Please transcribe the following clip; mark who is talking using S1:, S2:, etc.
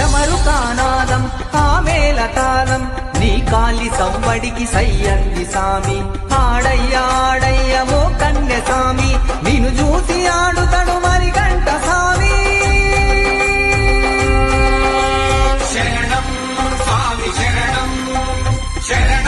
S1: చమరు కానాదం ఆమేల తాళం నీ కాలి సంబడికి సయ్యంది సామి. ఆడయ్య ఆడయ్యవో కన్య సామి నిన్ను చూసి ఆడుతడు మరి గంట సామి శరణం సామి శరణం శరణం.